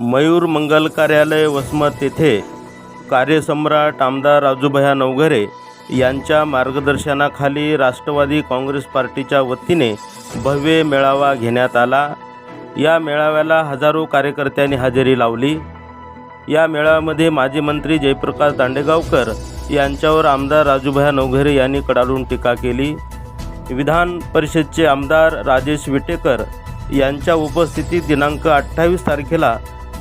मयूर मंगल कार्यालय वसमत येथे कार्यसम्राट आमदार राजूभया नवघरे यांच्या मार्गदर्शनाखाली राष्ट्रवादी काँग्रेस पार्टीच्या वतीने भव्य मेळावा घेण्यात आला. या मेळाव्याला हजारो कार्यकर्त्यांनी हजेरी लावली. या मेळाव्यामध्ये माजी मंत्री जयप्रकाश दांडेगावकर यांच्यावर आमदार राजूभया नवघरे यांनी कडाडून टीका केली. विधान परिषदचे आमदार राजेश विटेकर यांच्या उपस्थितीत दिनांक अठ्ठावीस तारखेला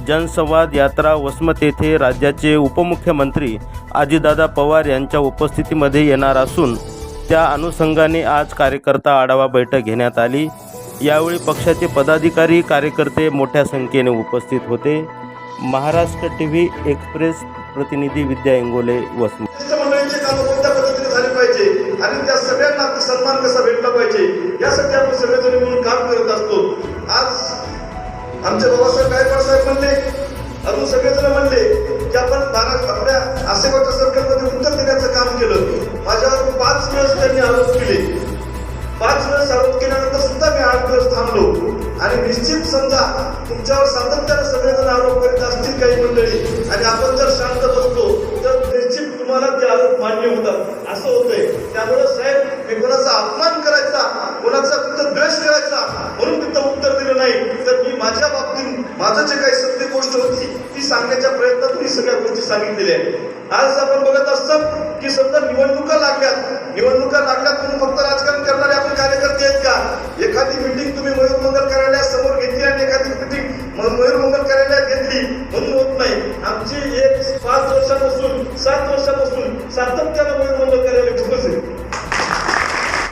जनसंवाद यात्रा वसमत येथे राज्याचे उपमुख्यमंत्री आजीदादा पवार यांच्या उपस्थितीमध्ये येणार असून त्या अनुषंगाने आज कार्यकर्ता आढावा बैठक घेण्यात आली. यावेळी पक्षाचे पदाधिकारी कार्यकर्ते मोठ्या संख्येने उपस्थित होते. महाराष्ट्र टी व्ही एक्सप्रेस प्रतिनिधी विद्या इंगोले वसमत. आणि त्या सगळ्यांना सन्मान कसा भेटला पाहिजे? यासाठी आपण सगळेजण म्हणून काम करत असतो. आज आमचे बाबासाहेब गायकवाड साहेब अजून सगळेजण म्हणले की आपण बारा आपल्या आसेगावच्या सरकारमध्ये उत्तर देण्याचं काम केलं. माझ्यावर पाच वेळेस त्यांनी आरोप केले. पाच वेळेस आरोप केल्यानंतर सुद्धा मी आठ दिवस थांबलो. आणि निश्चित समजा तुमच्यावर सातत्याने सगळेजण आरोप करीत असतील काही मंडळी आणि आपण जर शांत बसलो तर निश्चित तुम्हाला ते आरोप मान्य होतात. असं होतंय. त्यामुळे साहेब मी कोणाचा अपमान करायचा कोणाचा तिथं द्वेष करायचा म्हणून तिथं उत्तर दिलं नाही. तर मी माझ्या बाबतीत माझं जे काही सत्य गोष्ट होती ती सांगण्याच्या प्रयत्नात तुम्ही सगळ्या गोष्टी सांगितलेल्या आहेत. आज आपण बघत असतात की समजा निवडणुका लागल्यात. निवडणुका लागल्यात म्हणून फक्त राजकारण करणारे आपण कार्यकर्ते आहेत का? एखादी मिटिंग तुम्ही मयूर मंगल कार्यालयासमोर घेतली आणि एखादी मिटिंग मयूर मंगल कार्यालयात घेतली म्हणून होत नाही. आमची एक पाच वर्षापासून सात वर्षापासून सातत्य